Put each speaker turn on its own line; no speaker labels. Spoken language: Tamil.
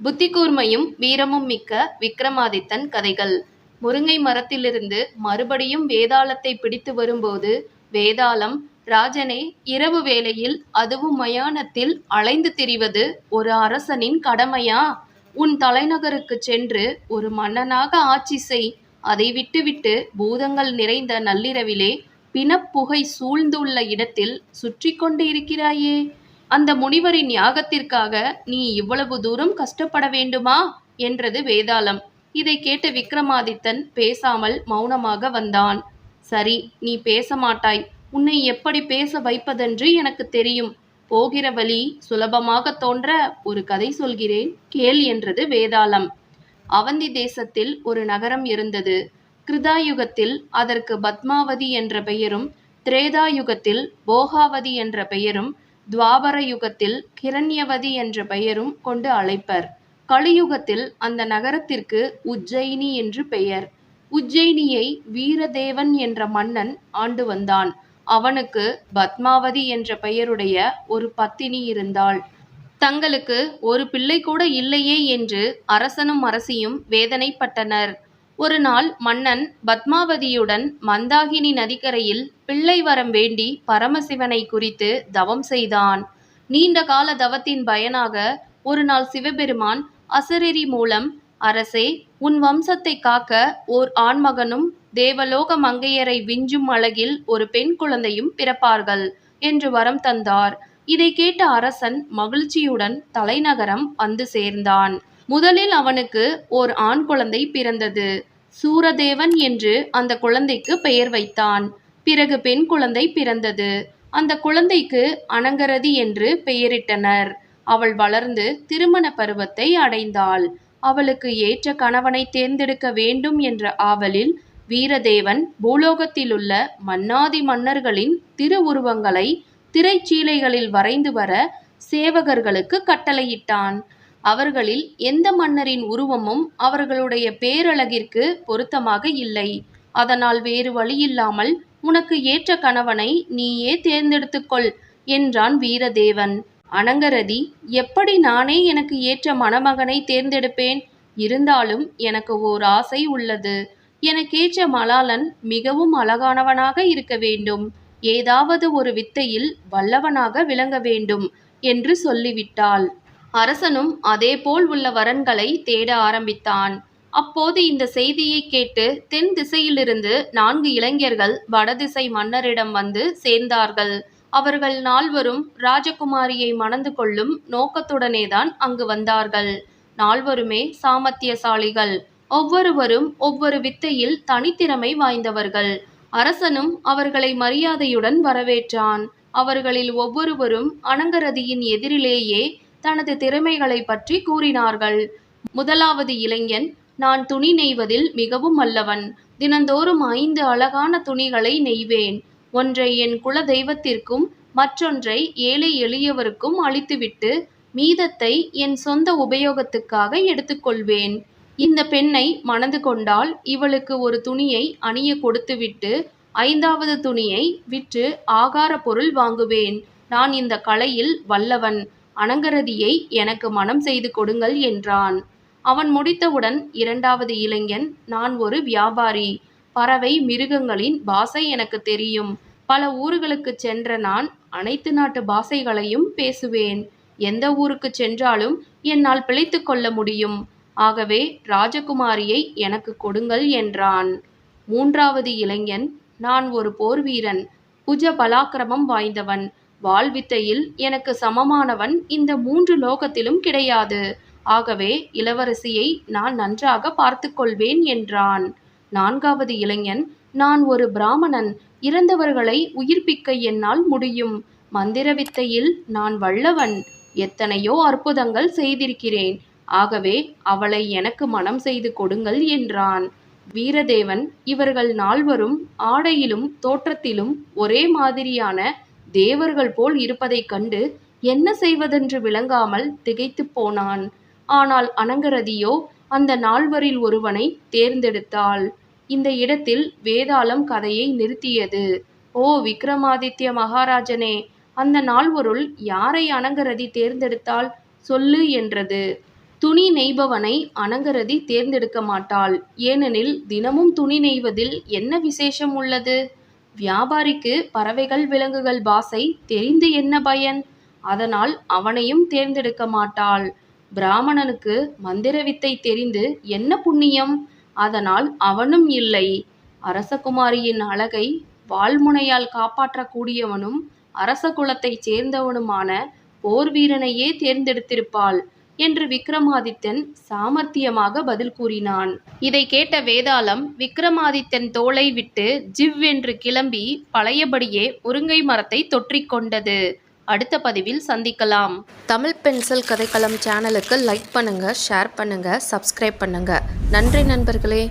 புத்தி கூர்மையும் வீரமும் மிக்க விக்ரமாதித்தன் கதைகள். முருங்கை மரத்திலிருந்து மறுபடியும் வேதாளத்தை பிடித்து வரும்போது வேதாளம் ராஜனே இரவு வேளையில் அதுவும் மயானத்தில் அலைந்து திரிவது ஒரு அரசனின் கடமையா? உன் தலைநகருக்குச் சென்று ஒரு மன்னனாக ஆட்சி செய். அதை விட்டுவிட்டு பூதங்கள் நிறைந்த நள்ளிரவிலே பிணப்புகை சூழ்ந்துள்ள இடத்தில் சுற்றி கொண்டு இருக்கிறாயே. அந்த முனிவரின் யாகத்திற்காக நீ இவ்வளவு தூரம் கஷ்டப்பட வேண்டுமா? என்றது வேதாளம். இதை கேட்ட விக்ரமாதித்தன் பேசாமல் மௌனமாக வந்தான். சரி நீ பேச மாட்டாய். உன்னை எப்படி பேச வைப்பதென்று எனக்கு தெரியும். போகிற வழி சுலபமாக தோன்ற ஒரு கதை சொல்கிறேன் கேள் என்றது வேதாளம். அவந்தி தேசத்தில் ஒரு நகரம் இருந்தது. கிருதாயுகத்தில் அதற்கு பத்மாவதி என்ற பெயரும் திரேதாயுகத்தில் போகாவதி என்ற பெயரும் துவாபர யுகத்தில் கிரண்யவதி என்ற பெயரும் கொண்டு அழைப்பர். கலியுகத்தில் அந்த நகரத்திற்கு உஜ்ஜயினி என்று பெயர். உஜ்ஜயினியை வீரதேவன் என்ற மன்னன் ஆண்டு வந்தான். அவனுக்கு பத்மாவதி என்ற பெயருடைய ஒரு பத்தினி இருந்தாள். தங்களுக்கு ஒரு பிள்ளை கூட இல்லையே என்று அரசனும் அரசியும் வேதனைப்பட்டனர். ஒரு நாள் மன்னன் பத்மாவதியுடன் மந்தாகினி நதிக்கரையில் பிள்ளை வரம் வேண்டி பரமசிவனை குறித்து தவம் செய்தான். நீண்ட கால தவத்தின் பயனாக ஒரு நாள் சிவபெருமான் அசரீரி மூலம் அரசே உன் வம்சத்தை காக்க ஓர் ஆண்மகனும் தேவலோக மங்கையரை விஞ்சும் அழகில் ஒரு பெண் குழந்தையும் பிறப்பார்கள் என்று வரம் தந்தார். இதை கேட்ட அரசன் மகிழ்ச்சியுடன் தலைநகரம் வந்து சேர்ந்தான். முதலில் அவனுக்கு ஓர் ஆண் குழந்தை பிறந்தது. சூரதேவன் என்று அந்த குழந்தைக்கு பெயர் வைத்தான். பிறகு பெண் குழந்தை பிறந்தது. அந்த குழந்தைக்கு அனங்கரதி என்று பெயரிட்டனர். அவள் வளர்ந்து திருமண பருவத்தை அடைந்தாள். அவளுக்கு ஏற்ற கணவனை தேர்ந்தெடுக்க வேண்டும் என்ற ஆவலில் வீரதேவன் பூலோகத்திலுள்ள மன்னாதி மன்னர்களின் திருவுருவங்களை திரைச்சீலைகளில் வரைந்து வர சேவகர்களுக்கு கட்டளையிட்டான். அவர்களில் எந்த மன்னரின் உருவமும் அவர்களுடைய பேரழகிற்கு பொருத்தமாக இல்லை. அதனால் வேறு வழியில்லாமல் உனக்கு ஏற்ற கணவனை நீயே தேர்ந்தெடுத்துக்கொள் என்றான் வீரதேவன். அனங்கரதி எப்படி நானே எனக்கு ஏற்ற மணமகனை தேர்ந்தெடுப்பேன்? இருந்தாலும் எனக்கு ஓர் ஆசை உள்ளது. எனக்கேற்ற மலாலன் மிகவும் அழகானவனாக இருக்க வேண்டும். ஏதாவது ஒரு வித்தையில் வல்லவனாக விளங்க வேண்டும் என்று சொல்லிவிட்டாள். அரசனும் அதேபோல் உள்ள வரன்களை தேட ஆரம்பித்தான். அப்போது இந்த செய்தியை கேட்டு தென் திசையிலிருந்து நான்கு இளைஞர்கள் வடதிசை மன்னரிடம் வந்து சேர்ந்தார்கள். அவர்கள் நால்வரும் ராஜகுமாரியை மணந்து கொள்ளும் நோக்கத்துடனேதான் அங்கு வந்தார்கள். நால்வருமே சாமத்தியசாலிகள் ஒவ்வொருவரும் ஒவ்வொரு வித்தையில் தனித்திறமை வாய்ந்தவர்கள். அரசனும் அவர்களை மரியாதையுடன் வரவேற்றான். அவர்களில் ஒவ்வொருவரும் அனங்கரதியின் எதிரிலேயே தனது திறமைகளை பற்றி கூறினார்கள். முதலாவது இளைஞன் நான் துணி நெய்வதில் மிகவும் அல்லவன் தினந்தோறும் ஐந்து அழகான துணிகளை நெய்வேன். ஒன்றை என் குல தெய்வத்திற்கும் மற்றொன்றை ஏழை எளியவருக்கும் அளித்துவிட்டு மீதத்தை என் சொந்த உபயோகத்துக்காக எடுத்துக்கொள்வேன் இந்த பெண்ணை மணந்து கொண்டால் இவளுக்கு ஒரு துணியை அணிய கொடுத்துவிட்டு ஐந்தாவது துணியை விற்று ஆகார பொருள் வாங்குவேன். நான் இந்த கலையில் வல்லவன். அனங்கரதியை எனக்கு மனம் செய்து கொடுங்கள் என்றான். அவன் முடித்தவுடன் இரண்டாவது இளைஞன் நான் ஒரு வியாபாரி. பறவை மிருகங்களின் பாஷை எனக்கு தெரியும். பல ஊர்களுக்கு சென்ற நான் அனைத்து நாட்டு பாஷைகளையும் பேசுவேன். எந்த ஊருக்கு சென்றாலும் என்னால் பிழைத்து கொள்ள முடியும். ஆகவே ராஜகுமாரியை எனக்கு கொடுங்கள் என்றான். மூன்றாவது இளைஞன் நான் ஒரு போர்வீரன். புஜ பலாக்கிரமம் வாய்ந்தவன். வாழ்வித்தையில் எனக்கு சமமானவன் இந்த மூன்று லோகத்திலும் கிடையாது. ஆகவே இளவரசியை நான் நன்றாக பார்த்து கொள்வேன் என்றான். நான்காவது இளைஞன் நான் ஒரு பிராமணன் இறந்தவர்களை உயிர்ப்பிக்க என்னால் முடியும். மந்திர வித்தையில் நான் வல்லவன் எத்தனையோ அற்புதங்கள் செய்திருக்கிறேன். ஆகவே அவளை எனக்கு மனம் செய்து கொடுங்கள் என்றான். வீரதேவன் இவர்கள் நால்வரும் ஆடையிலும் தோற்றத்திலும் ஒரே மாதிரியான தேவர்கள் போல் இருப்பதைக் கண்டு என்ன செய்வதென்று விளங்காமல் திகைத்துப் போனான். ஆனால் அனங்கரதியோ அந்த நால்வரில் ஒருவனை தேர்ந்தெடுத்தாள். இந்த இடத்தில் வேதாளம் கதையை நிறுத்தியது. ஓ விக்ரமாதித்ய மகாராஜனே அந்த நால்வருள் யாரை அனங்கரதி தேர்ந்தெடுத்தாள்? சொல்லு என்றது. துணி நெய்பவனை அனங்கரதி தேர்ந்தெடுக்க மாட்டாள். ஏனெனில் தினமும் துணி நெய்வதில் என்ன விசேஷம் உள்ளது? வியாபாரிக்கு பறவைகள் விலங்குகள் பாசை தெரிந்து என்ன பயன்? அதனால் அவனையும் தேர்ந்தெடுக்க மாட்டாள். பிராமணனுக்கு மந்திர வித்தை தெரிந்து என்ன புண்ணியம்? அதனால் அவனும் இல்லை. அரசகுமாரியின் அழகை வாள்முனையால் காப்பாற்றக்கூடியவனும் அரச குலத்தைச் சேர்ந்தவனுமான போர் வீரனையே தேர்ந்தெடுத்திருப்பாள். என்று விக்ரமாதித்தன் சாமர்த்தியமாக பதில் கூறினான். இதை கேட்ட வேதாளம் விக்ரமாதித்தன் தோளை விட்டு ஜிவ் என்று கிளம்பி பழையபடியே முருங்கை மரத்தை தொற்றிக்கொண்டது அடுத்த பதிவில் சந்திக்கலாம்.
தமிழ் பென்சில் கதைக்களம் சேனலுக்கு லைக் பண்ணுங்கள் ஷேர் பண்ணுங்கள் சப்ஸ்கிரைப் பண்ணுங்கள் நன்றி நண்பர்களே.